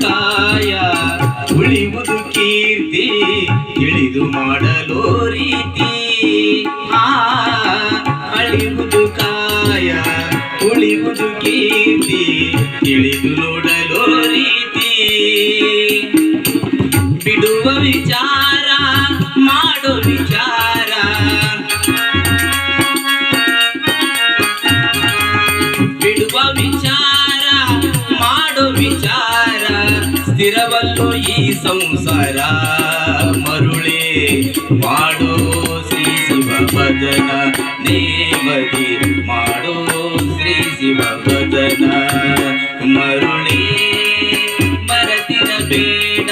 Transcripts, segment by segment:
ಕಾಯ ಉಳಿಯುವುದು ಕೀರ್ತಿ ತಿಳಿದು ಮಾಡಲು ರೀತಿ ಆ ಅಳಿಯುವುದು ಕಾಯ ಉಳಿಯುವುದು ಕೀರ್ತಿ ತಿಳಿದು ನೋಡಲು ರೀತಿ ಬಿಡುವ ವಿಚಾರ ಮಾಡೋ ವಿಚಾರ ಬಿಡುವ ವಿಚಾರ ಸ್ಥಿರವಲ್ಲೋ ಈ ಸಂಸಾರ ಮರುಳಿ ಮಾಡೋ ಶ್ರೀ ಶಿವ ಭಜನ. ನೇಮದಿ ಮಾಡೋ ಶ್ರೀ ಶಿವ ಭಜನ. ಮರುಳಿ, ಮರತಿನ ಬೇಡ.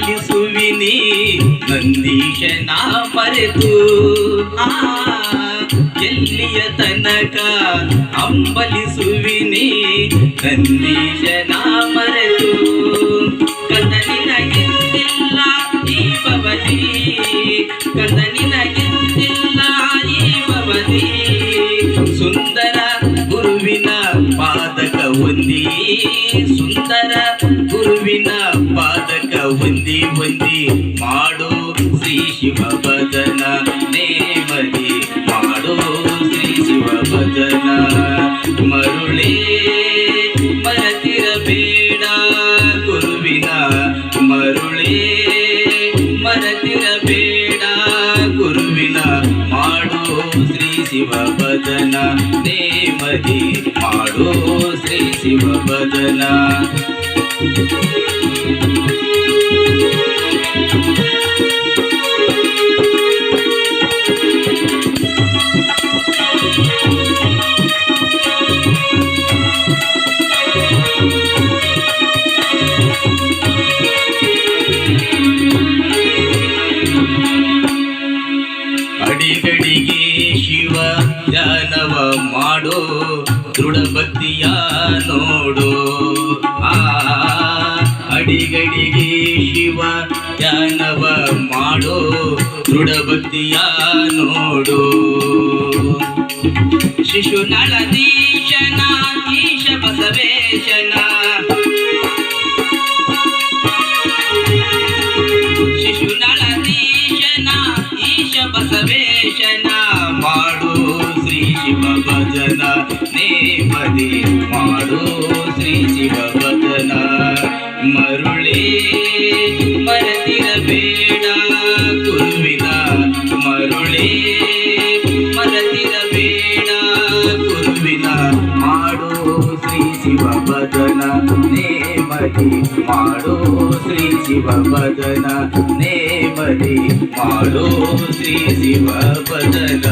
ಅಂಬಲಿಸುವಿನಿ ನಂದೀಶನ ಮರೆತು ಆ ಎಲ್ಲಿಯ ತನಕ ಅಂಬಲಿಸುವಿನಿ ನಂದೀಶನ ಮರೆತು ಹೊಂದಿ ಹೊಂದಿ ಮಾಡೋ ಶ್ರೀ ಶಿವ ಭಜನ. ನೇಮದಿ ಮಾಡೋ ಶ್ರೀ ಶಿವ ಭಜನ. ಮರುಳೇ ಮರತಿರಬೇಡ ಗುರುವಿನ ಮರುಳೇ ಮರತಿರಬೇಡ ಗುರುವಿನ ಮಾಡೋ ಶ್ರೀ ಶಿವ ಭಜನ. ನೇಮದಿ ಮಾಡೋ ಶ್ರೀ ಶಿವ ಭಜನ. ಧ್ಯಾನವ ಮಾಡೋ ದೃಢ ಭಕ್ತಿಯ ನೋಡು. ಆ ಅಡಿಗಡಿಗೆ ಶಿವ ಧ್ಯಾನವ ಮಾಡೋ ದೃಢ ಭಕ್ತಿಯ ನೋಡು ಶಿಶುನಳದೀಶನ ಈಶ ಬಸವೇಶನ. ಶಿಶುನಳದೀಶನ ಈಶ ಬಸವೇಶನ. ಶಿವ ಭಜನ ನೇಮದಿ ಮಾಡು ಶ್ರೀ ಶಿವ ಭಜನ. ಮರುಳೇ, ಮರತಿರಬೇಡ ಕುರುವಿನ ಮರುಳೇ, ಮರತಿರಬೇಡ ಕುರುವಿನ ಮಾಡೋ ಶ್ರೀ ಶಿವ ಭಜನ ನೇಮದಿ ಮಾಡೋ ಶ್ರೀ ಶಿವ ಭಜನ ನೇಮದಿ ಮಾಡೋ ಶ್ರೀ ಶಿವ ಭಜನ.